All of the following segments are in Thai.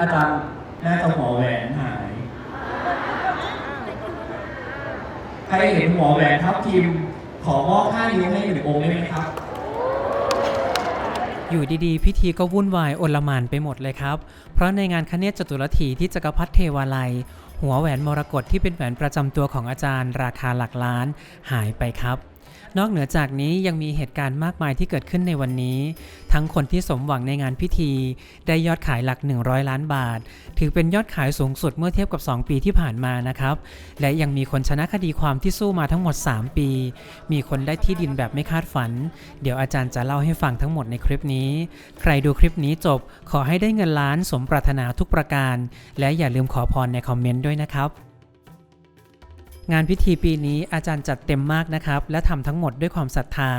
อาจารย์น่าจะหัวแหวนหาย ใครเห็นหัวแหวนทับทิม ขอมอบห้านิ้วให้หนึ่งองค์ได้ไหมครับ อยู่ดีๆ พิธีก็วุ่นวายโอลหมานไปหมดเลยครับ เพราะในงานคเนศจตุรถีที่จักรพรรดิเทวาลัย หัวแหวนมรกตที่เป็นแหวนประจำตัวของอาจารย์ ราคาหลักล้านหายไปครับ นอกเหนือจากนี้ยังมีเหตุการณ์มากมายที่เกิดขึ้นในวันนี้ ทั้งคนที่สมหวังในงานพิธี ได้ยอดขายหลัก 100 ล้านบาท ถือเป็นยอดขายสูงสุดเมื่อเทียบกับ 2 ปีที่ผ่านมานะครับ และยังมีคนชนะคดีความที่สู้มาทั้งหมด 3 ปี มีคนได้ที่ดินแบบไม่คาดฝัน เดี๋ยวอาจารย์จะเล่าให้ฟังทั้งหมดในคลิปนี้ ใครดูคลิปนี้จบ ขอให้ได้เงินล้านสมปรารถนาทุกประการ และอย่าลืมขอพรในคอมเมนต์ด้วยนะครับ งานพิธีปีนี้อาจารย์จัดเต็มมากนะครับ และทำทั้งหมดด้วยความศรัทธา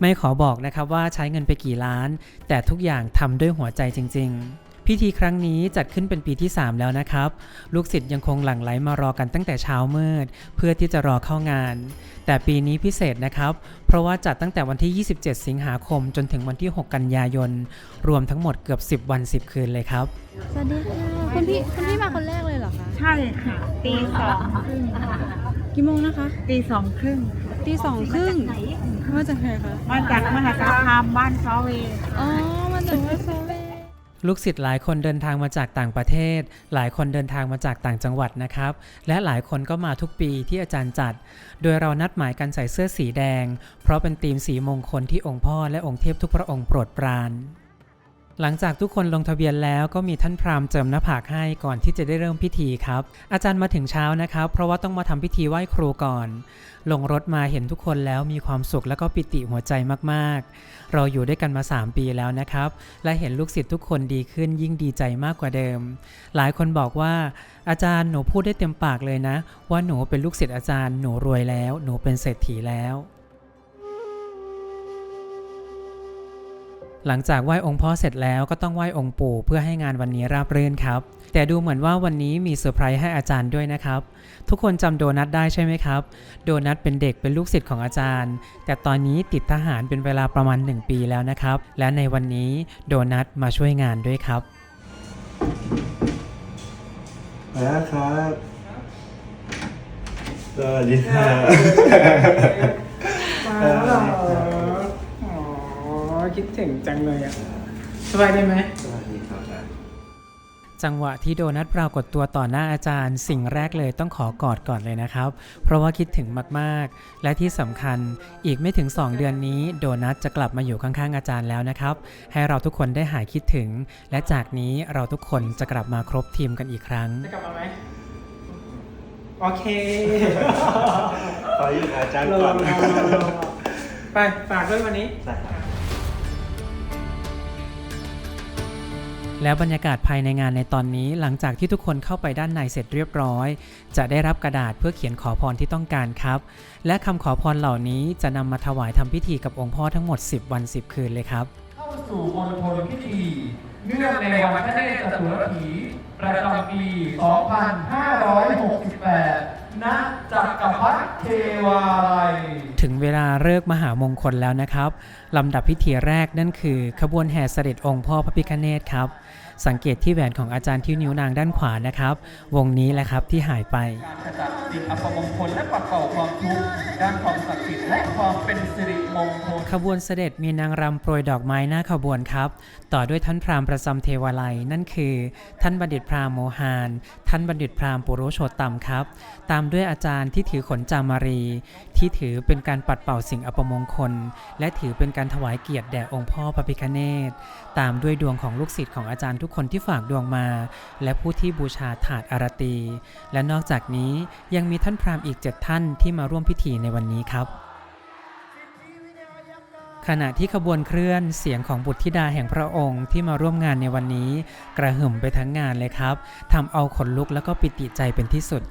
ไม่ขอบอกนะครับว่าใช้เงินไปกี่ล้าน แต่ทุกอย่างทำด้วยหัวใจจริง ๆพิธีครั้งนี้จัดขึ้นเป็นปีที่ 3 แล้วนะครับ ลูกศิษย์ยังคงหลั่งไหลมารอกันตั้งแต่เช้ามืด เพื่อที่จะรอเข้างาน แต่ปีนี้พิเศษนะครับ เพราะว่าจัดตั้งแต่วันที่ 27 สิงหาคมจนถึงวันที่ 6 กันยายน รวมทั้งหมดเกือบ 10 วัน 10 คืนเลยครับ สวัสดีค่ะคุณพี่คุณพี่มาคน ใช่ค่ะ ตีสองครึ่งกี่โมงนะคะตีสองครึ่งตีสองครึ่งมาจากไหนคะมาจากมหาสารคามบ้านซอเวอ๋อมาจากวัดโซเวลูกศิษย์หลายคนเดินทางมาจากต่างประเทศ หลายคนเดินทางมาจากต่างจังหวัดนะครับ และหลายคนก็มาทุกปีที่อาจารย์จัด โดยเรานัดหมายกันใส่เสื้อสีแดง เพราะเป็นธีมสีมงคลที่องค์พ่อและองค์เทพทุกพระองค์โปรดปราน หลังจากทุกคนลงทะเบียนแล้วก็มีท่านพราหมณ์เจิมหน้าผากให้ก่อนที่จะได้เริ่มพิธีครับ อาจารย์มาถึงเช้านะครับ เพราะว่าต้องมาทำพิธีไหว้ครูก่อน ลงรถมาเห็นทุกคนแล้วมีความสุขและก็ปิติหัวใจมากๆ เราอยู่ด้วยกันมา 3 ปีแล้วนะครับ และเห็นลูกศิษย์ทุกคนดีขึ้นยิ่งดีใจมากกว่าเดิม หลายคนบอกว่า อาจารย์หนูพูดได้เต็มปากเลยนะ ว่าหนูเป็นลูกศิษย์อาจารย์หนูรวยแล้ว หนูเป็นเศรษฐีแล้ว หลังจากไหว้องค์พ่อเสร็จแล้วก็ต้องไหว้องค์ปู่เพื่อให้งานวันนี้ราบรื่นครับ แต่ดูเหมือนว่าวันนี้มีเซอร์ไพรส์ให้อาจารย์ด้วยนะครับ ทุกคนจำโดนัทได้ใช่ไหมครับ โดนัทเป็นเด็กเป็นลูกศิษย์ของอาจารย์ แต่ตอนนี้ติดทหารเป็นเวลาประมาณ 1 ปีแล้วนะครับ และในวันนี้โดนัทมาช่วยงานด้วยครับมาแล้วครับสวัสดีครับมาแล้วเหรออ๋อ คิดถึงจังเลยอะสบายดีไหมสวัสดีครับจังหวะที่โดนัทปรากฏตัวต่อหน้าอาจารย์ สิ่งแรกเลยต้องขอกอดก่อนเลยนะครับ เพราะว่าคิดถึงมากๆ และที่สำคัญอีกไม่ถึง 2 เดือนนี้ โดนัทจะกลับมาอยู่ข้างๆอาจารย์แล้วนะครับ ให้เราทุกคนได้หายคิดถึง และจากนี้เราทุกคนจะกลับมาครบทีมกันอีกครั้งจะกลับมาไหมโอเคขออยู่กับอาจารย์ก่อนไปฝากด้วยวันนี้ แล้วบรรยากาศภายในงานในตอนนี้หลังจากที่ทุกคนเข้าไปด้านในเสร็จเรียบร้อย จะได้รับกระดาษเพื่อเขียนขอพรที่ต้องการครับ และคำขอพรเหล่านี้จะนำมาถวายทำพิธีกับองค์พ่อทั้งหมด 10 วัน 10 คืนเลยครับ เข้าสู่มณฑลพิธีเนื่องในวันคเนศจตุรถีประจำปี 2568 ณจักรพรรดิเทวาลัยถึงเวลาเลิกษ์มหามงคลแล้วนะครับ ลำดับพิธีแรกนั่นคือ ขบวนแห่เสด็จองค์พ่อพระพิฆเนศครับ สังเกตที่แหวนของอาจารย์ที่นิ้วนางด้านขวานะครับ วงนี้แหละครับที่หายไป การขจัดสิ่งอัปมงคลและปัดเป่าความทุกข์ด้านความศักดิ์สิทธิ์และความเป็นสิริมงคล ขบวนเสด็จมีนางรำโปรยดอกไม้หน้าขบวนครับ ต่อด้วยท่านพราหมณ์ประจำเทวาลัยนั่นคือ ท่านบัณฑิตพราหมณ์โมหาน ท่านบัณฑิตพราหมณ์ปุโรโชตตัมครับ ตามด้วยอาจารย์ที่ถือขนจามารี ที่ถือเป็นการปัดเป่าสิ่งอัปมงคล และถือเป็นการถวายเกียรติแด่องค์พ่อพระพิฆเนศตามด้วยดวงของลูกศิษย์ของอาจารย์ทุกคนที่ฝากดวงมา และผู้ที่บูชาถาดอารตี และนอกจากนี้ยังมีท่านพราหมณ์อีก7ท่านที่มาร่วมพิธีในวันนี้ครับขณะที่ขบวนเคลื่อนเสียงของบุตรธิดาแห่งพระองค์ที่มาร่วมงานในวันนี้ กระหึ่มไปทั้งงานเลยครับทำเอาขนลุกแล้วก็ปิติใจเป็นที่สุด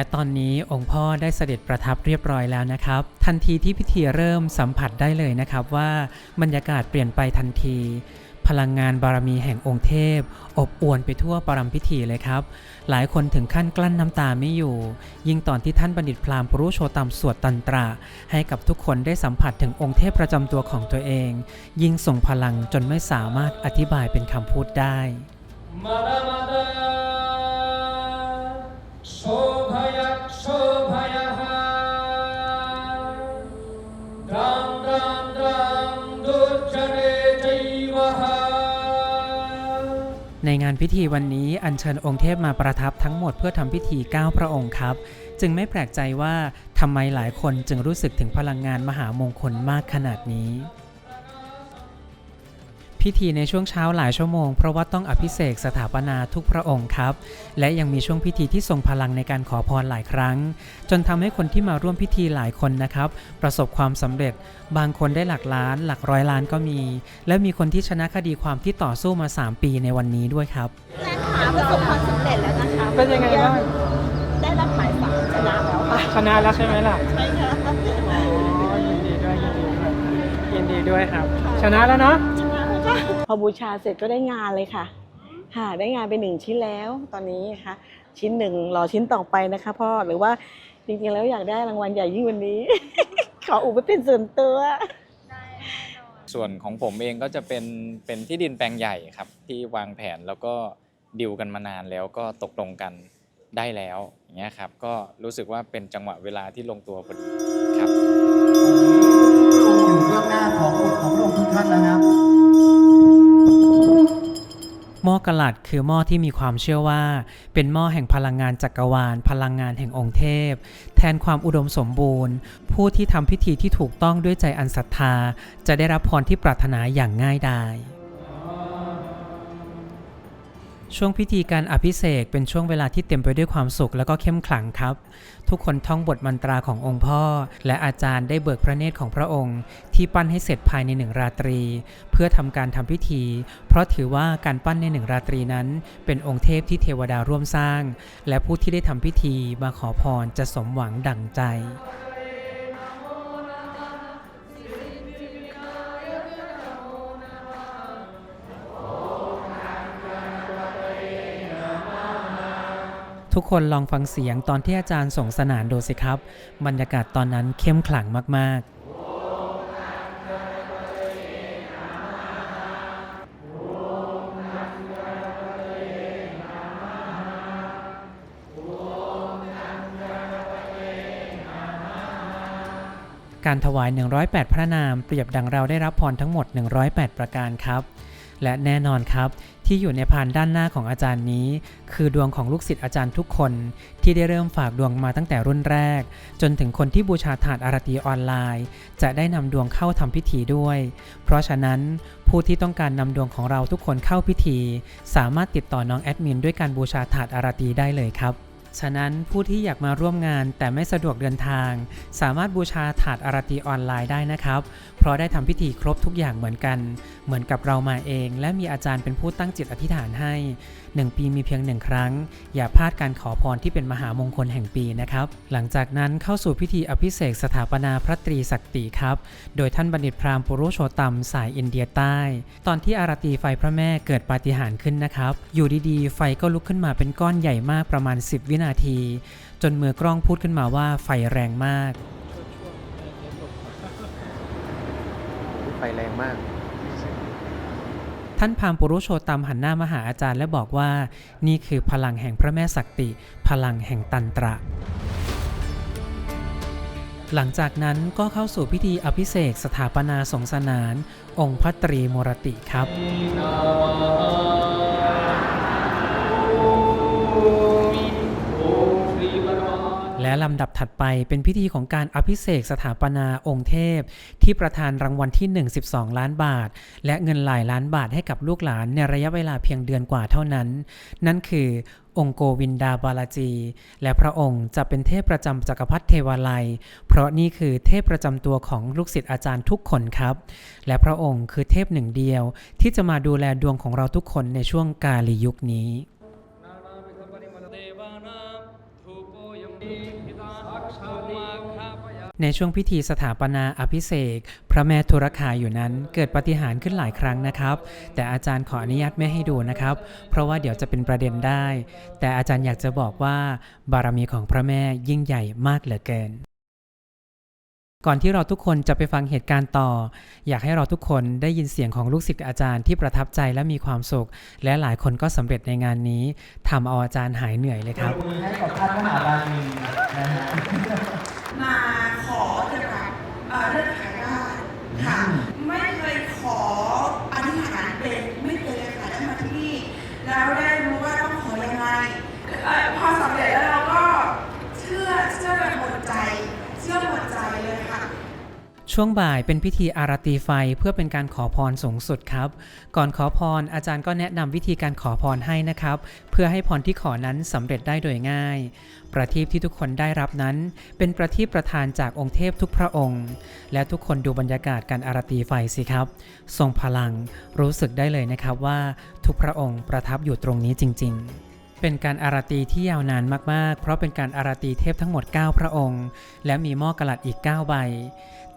และตอนนี้องค์พ่อได้เสด็จประทับเรียบร้อยแล้วนะครับ ทันทีที่พิธีเริ่มสัมผัสได้เลยนะครับว่าบรรยากาศเปลี่ยนไปทันที พลังงานบารมีแห่งองค์เทพ อบอวลไปทั่วปรมพิธีเลยครับ หลายคนถึงขั้นกลั้นน้ำตาไม่อยู่ ยิ่งตอนที่ท่านบัณฑิตพราหมณ์ปรุโชตมสวดตันตรา ให้กับทุกคนได้สัมผัสถึงองค์เทพประจำตัวของตัวเอง ยิ่งส่งพลังจนไม่สามารถอธิบายเป็นคำพูดได้ มาดามาดา ในงานพิธีวันนี้อัญเชิญองค์เทพมาประทับทั้งหมดเพื่อทำพิธี 9 พระองค์ครับ จึงไม่แปลกใจว่าทำไมหลายคนจึงรู้สึกถึงพลังงานมหามงคลมากขนาดนี้ พิธีในช่วงเช้าหลายชั่วโมงเพราะว่าต้องอภิเษกสถาปนาทุกพระองค์ครับ และยังมีช่วงพิธีที่ทรงพลังในการขอพรหลายครั้ง จนทำให้คนที่มาร่วมพิธีหลายคนนะครับ ประสบความสำเร็จ บางคนได้หลักล้าน หลักร้อยล้านก็มี และมีคนที่ชนะคดีความที่ต่อสู้มา 3 ปีในวันนี้ด้วยครับหาประสบความสำเร็จแล้วนะคะเป็นยังไงบ้างได้รับหมายสารชนะแล้วค่ะชนะแล้วใช่ไหมล่ะใช่ค่ะอ๋อยินดีด้วยยินดีด้วยยินดีด้วยครับ ชนะแล้วเนาะ พอบูชาเสร็จก็ได้งานเลยค่ะ ค่ะ ได้งานไปหนึ่งชิ้นแล้วตอนนี้ค่ะชิ้นหนึ่งรอชิ้นต่อไปนะคะพ่อหรือว่าจริงๆแล้วอยากได้รางวัลใหญ่ยิ่งกวันนี้ ขออุปเป็นส่วนตัวส่วนของผมเองก็จะเป็นเป็นที่ดินแปลงใหญ่ครับ ที่วางแผนแล้วก็ดิวกันมานานแล้วก็ตกลงกันได้แล้วอย่างเงี้ยครับ ก็รู้สึกว่าเป็นจังหวะเวลาที่ลงตัวพอดีครับอยู่เบื้องหน้าของบุตรของพระองค์ทุกท่านนะครับ หม้อกะลัดคือหม้อที่มีความเชื่อว่า เป็นหม้อแห่งพลังงานจักรวาล พลังงานแห่งองค์เทพ แทนความอุดมสมบูรณ์ ผู้ที่ทำพิธีที่ถูกต้องด้วยใจอันศรัทธา จะได้รับพรที่ปรารถนาอย่างง่ายดาย ช่วงพิธีการอภิเษกเป็นช่วงเวลาที่เต็มไปด้วยความสุขแล้วก็เข้มขลังครับ ทุกคนท่องบทมันตราขององค์พ่อ และอาจารย์ได้เบิกพระเนตรของพระองค์ ที่ปั้นให้เสร็จภายในหนึ่งราตรี เพื่อทำการทำพิธี เพราะถือว่าการปั้นในหนึ่งราตรีนั้น เป็นองค์เทพที่เทวดาร่วมสร้าง และผู้ที่ได้ทำพิธีมาขอพรจะสมหวังดั่งใจ ทุกคนลองฟังเสียงตอนที่อาจารย์ส่งสนานดูสิครับ บรรยากาศตอนนั้นเข้มขลังมากๆการถวาย 108 พระนาม เปรียบดังเราได้รับพรทั้งหมด 108 ประการครับ และแน่นอนครับ ที่อยู่ในพานด้านหน้าของอาจารย์นี้ คือดวงของลูกศิษย์อาจารย์ทุกคน ที่ได้เริ่มฝากดวงมาตั้งแต่รุ่นแรก จนถึงคนที่บูชาถาดอารตีออนไลน์ จะได้นำดวงเข้าทำพิธีด้วย เพราะฉะนั้นผู้ที่ต้องการนำดวงของเราทุกคนเข้าพิธี สามารถติดต่อน้องแอดมินด้วยการบูชาถาดอารตีได้เลยครับ ฉะนั้นผู้ที่อยากมาร่วมงานแต่ไม่สะดวกเดินทาง สามารถบูชาถาดอารตีออนไลน์ได้นะครับ เพราะได้ทำพิธีครบทุกอย่างเหมือนกัน เหมือนกับเรามาเอง และมีอาจารย์เป็นผู้ตั้งจิตอธิษฐานให้ 1 ปีมีเพียงหนึ่งครั้ง อย่าพลาดการขอพรที่เป็นมหามงคลแห่งปีนะครับ หลังจากนั้นเข้าสู่พิธีอภิเษกสถาปนาพระตรีศักติครับ โดยท่านบัณฑิตพราหมณ์ปุโรโชตัมสายอินเดียใต้ ตอนที่อารตีไฟพระแม่เกิดปาฏิหาริย์ขึ้นนะครับ อยู่ดีๆ ไฟก็ลุกขึ้นมาเป็นก้อนใหญ่มากประมาณ 10 วินาที จนมือกล้องพูดขึ้นมาว่าไฟแรงมาก ไฟแรงมาก ท่านพราหมณ์ปุรุโชตัมหันหน้ามาหาอาจารย์และบอกว่า นี่คือพลังแห่งพระแม่ศักติ พลังแห่งตันตระ หลังจากนั้นก็เข้าสู่พิธีอภิเษกสถาปนาสงสนาน องค์พระตรีมรติครับ และลำดับถัดไปเป็นพิธีของการอภิเษกสถาปนาองค์เทพ ที่ประธานรางวัลที่ 1 12 ล้านบาท และเงินหลายล้านบาทให้กับลูกหลานในระยะเวลาเพียงเดือนกว่าเท่านั้น นั่นคือองค์โกวินดาบาลาจี และพระองค์จะเป็นเทพประจำจักรพรรดิเทวาลัย เพราะนี่คือเทพประจำตัวของลูกศิษย์อาจารย์ทุกคนครับ และพระองค์คือเทพหนึ่งเดียว ที่จะมาดูแลดวงของเราทุกคนในช่วงกาลียุคนี้ด ในช่วงพิธีสถาปนาอภิเษกพระแม่ธุรคาอยู่นั้นเกิดปฏิหารขึ้นหลายครั้งนะครับ แต่อาจารย์ขออนุญาตไม่ให้ดูนะครับ เพราะว่าเดี๋ยวจะเป็นประเด็นได้ แต่อาจารย์อยากจะบอกว่า บารมีของพระแม่ยิ่งใหญ่มากเหลือเกิน ก่อนที่เราทุกคนจะไปฟังเหตุการณ์ต่อ อยากให้เราทุกคนได้ยินเสียงของลูกศิษย์อาจารย์ที่ประทับใจและมีความสุข และหลายคนก็สำเร็จในงานนี้ทำเอาอาจารย์หายเหนื่อยเลยครับมือให้กับท่านมหาบาลีนะฮะมาขอเกี่ยวกับเอ่อเรื่องขายบ้านค่ะ ไม่เคยขออธิษฐานเป็นไม่เคยเลยค่ะได้มาที่นี่แล้วได้รู้ว่าต้องขอยังไงเอ่อพอสำเร็จแล้วเราก็เชื่อเชื่อแบบหมดใจ เชื่อหมดใจเลยค่ะ ช่วงบ่ายเป็นพิธีอารตีไฟเพื่อเป็นการขอพรสูงสุดครับ ก่อนขอพรอาจารย์ก็แนะนำวิธีการขอพรให้นะครับ เพื่อให้พรที่ขอนั้นสำเร็จได้โดยง่าย ประทีปที่ทุกคนได้รับนั้น เป็นประทีปประทานจากองค์เทพทุกพระองค์ และทุกคนดูบรรยากาศการอารตีไฟสิครับ ทรงพลังรู้สึกได้เลยนะครับว่าทุกพระองค์ประทับอยู่ตรงนี้จริง ๆเป็นการอาราตีที่ยาวนานมาก ๆ เพราะเป็นการอาราตีเทพทั้งหมด 9 พระองค์ และมีหม้อกระลัดอีก 9 ใบ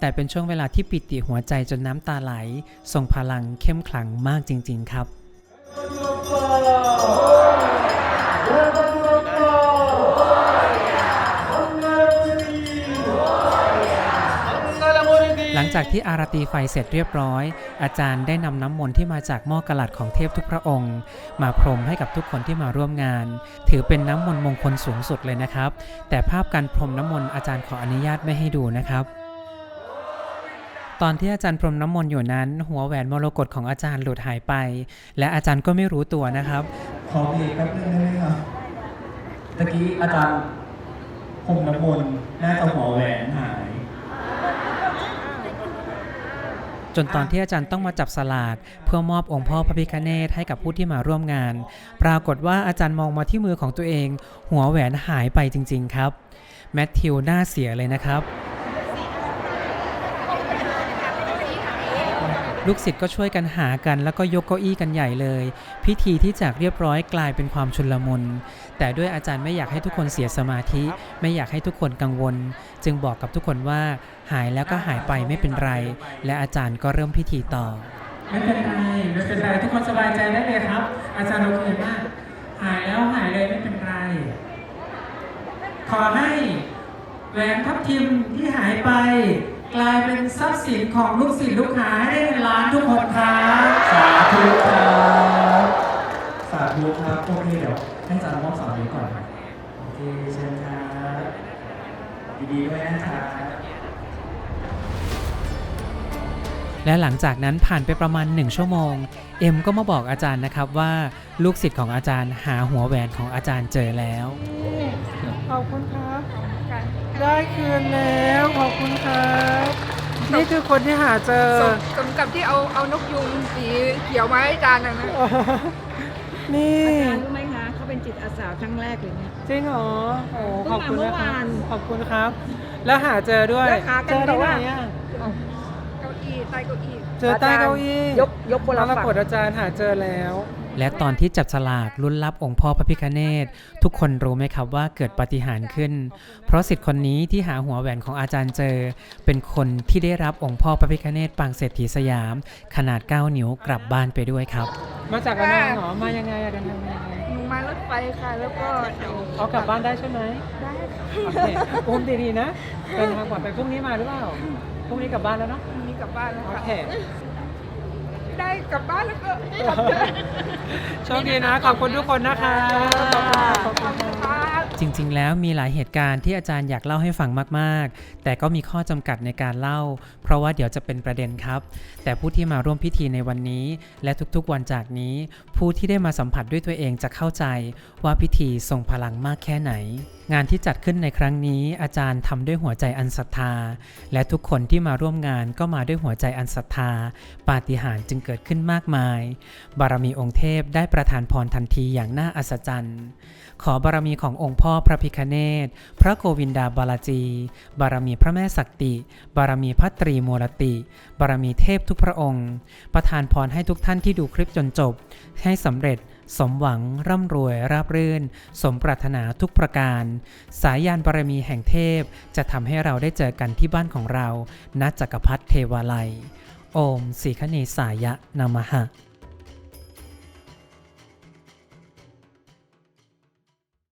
แต่เป็นช่วงเวลาที่ปิติหัวใจจนน้ำตาไหลทรงพลังเข้มขลังมากจริง ๆ ครับ หลังจากที่อารตีไฟเสร็จเรียบร้อย อาจารย์ได้นำน้ำมนต์ที่มาจากหม้อกระลัดของเทพทุกพระองค์ มาพรมให้กับทุกคนที่มาร่วมงาน ถือเป็นน้ำมนต์มงคลสูงสุดเลยนะครับ แต่ภาพการพรมน้ำมนต์อาจารย์ขออนุญาตไม่ให้ดูนะครับ ตอนที่อาจารย์พรมน้ำมนต์อยู่นั้น หัวแหวนมรกตของอาจารย์หลุดหายไป และอาจารย์ก็ไม่รู้ตัวนะครับ ขอเพลงแป๊บนึงได้ไหมครับตะกี้อาจารย์พรมน้ำมนต์น่าจะหัวแหวนหายจนตอนที่อาจารย์ต้องมาจับสลากเพื่อมอบองค์พ่อพระพิฆเนศให้กับผู้ที่มาร่วมงาน ปรากฏว่าอาจารย์มองมาที่มือของตัวเอง หัวแหวนหายไปจริง ๆ ครับ แมทธิวหน้าเสียเลยนะครับ ลูกศิษย์ก็ช่วยกันหากันแล้วก็ยกเก้าอี้กันใหญ่เลย พิธีที่จากเรียบร้อยกลายเป็นความชุลมุน แต่ด้วยอาจารย์ไม่อยากให้ทุกคนเสียสมาธิ ไม่อยากให้ทุกคนกังวล จึงบอกกับทุกคนว่า หายแล้วก็หายไปไม่เป็นไร และอาจารย์ก็เริ่มพิธีต่อไม่เป็นไรไม่เป็นไรทุกคนสบายใจได้เลยครับ อาจารย์โอเคมากหายแล้วหายเลยไม่เป็นไร ขอให้แหวนทับทิมที่หายไป กลายเป็นทรัพย์สินของลูกศิษย์ลูกหาให้ได้เงินล้านทุกคนครับสาธุครับสาธุครับโอเคเดี๋ยวให้อาจารย์มอบสามนิ้ก่อนครับโอเคเชิญครับดีๆด้วยนะครับและหลังจากนั้นผ่านไปประมาณ 1 ชั่วโมง เอ็มก็มาบอกอาจารย์นะครับว่าลูกศิษย์ของอาจารย์หาหัวแหวนของอาจารย์เจอแล้ว ขอบคุณครับ ได้คืนแล้วขอบคุณครับ นี่คือคนที่หาเจอสมกับที่เอาเอานกยุงสีเขียวมาให้อาจารย์นะนะนี่ อาจารย์รู้ไหมคะเขาเป็นจิตอาสาครั้งแรกเลยเนี่ย จริงเหรอโอ้เพิ่งขอบคุณมาเมื่นะอครับวาน ขอบคุณครับ แล้วหาเจอด้วยแล้วหากันเจอแต่ที่ไหนว่าอะเก้าอี้ใต้เก้าอี้ เจอใต้เก้าอี้ยกยกคนละมรฝั่งกตอาจารย์หาเจอแล้ว และตอนที่จับฉลากลุ้นรับองค์พ่อพระพิฆเนศทุกคนรู้ไหมครับว่าเกิดปาฏิหาริย์ขึ้น เพราะสิทธิ์คนนี้ที่หาหัวแหวนของอาจารย์เจอ เป็นคนที่ได้รับองค์พ่อพระพิฆเนศปางเศรษฐีสยาม ขนาด 9 นิ้วกลับบ้านไปด้วยครับ มาจากระนองเหรอมายังไงอะเดินทางมายังไงหนูมารถไฟค่ะ แล้วก็เดี๋ยวเอากลับบ้านได้ใช่ไหมได้ค่ะโอเคอุ้มดีๆนะเดินทางปลอดภัยพรุ่งนี้มาหรือเปล่าพรุ่งนี้กลับบ้านแล้วเนาะพรุ่งนี้ กลับบ้านแล้วโอค่ะ เคได้กลับบ้านแล้วก็กลับบ้านโชคดีนะ ขอบคุณทุกคนนะคะขอบคุณค่ะขอบคุณค่ะ จริงๆ แล้วมีหลายเหตุการณ์ที่อาจารย์อยากเล่าให้ฟังมากๆ แต่ก็มีข้อจำกัดในการเล่า เพราะว่าเดี๋ยวจะเป็นประเด็นครับ แต่ผู้ที่มาร่วมพิธีในวันนี้ และทุกๆ วันจากนี้ ผู้ที่ได้มาสัมผัสด้วยตัวเองจะเข้าใจว่าพิธีทรงพลังมากแค่ไหนงานที่จัดขึ้นในครั้งนี้อาจารย์ทำด้วยหัวใจอันศรัทธา และทุกคนที่มาร่วมงานก็มาด้วยหัวใจอันศรัทธา ปาฏิหาริย์จึงเกิดขึ้นมากมาย บารมีองค์เทพได้ประทานพรทันทีอย่างน่าอัศจรรย์ ขอบารมีขององค์พ่อพระพิคเนศพระโกวินดาบาลจี บารมีพระแม่ศักติ บารมีพระตรีมูรติ บารมีเทพทุกพระองค์ ประทานพรให้ทุกท่านที่ดูคลิปจนจบ ให้สำเร็จ สมหวังร่ำรวยราบรื่น สมปรารถนาทุกประการ สายยานบารมีแห่งเทพ จะทำให้เราได้เจอกันที่บ้านของเราณจักรพรรดิเทวาลัย โอมสีคเนสายะนามหะ